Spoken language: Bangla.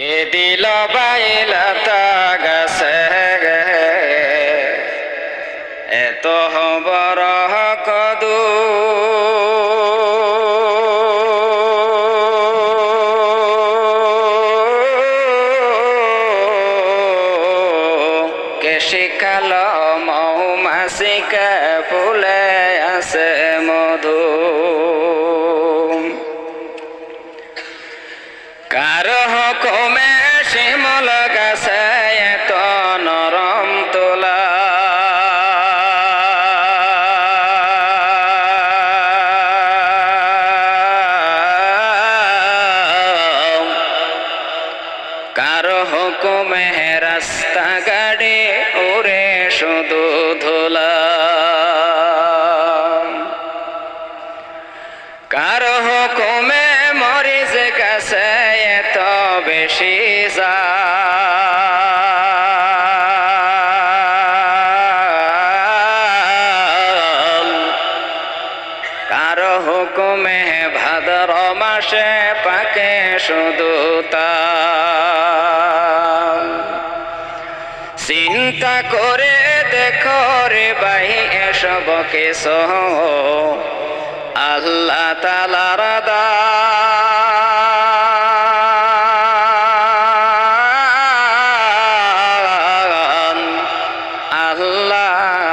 কে দিল বাইলতা গাছে এত বড় কদু কে শিখাল মৌমাসিকে ফুলে আছে মধু? কারও কারও হুকুমে রাস্তা গাড়ি উড়ে শুধু ধুলা। কারও হুকুমে মরিচ কাছে এত বেশি জাল। কারও হুকুমে ভাদর মাসে পাকে শুধু তাল। চিন্তা করে দেখো রে ভাই এসবকে সহ আল্লাহ তালার দা আল্লাহ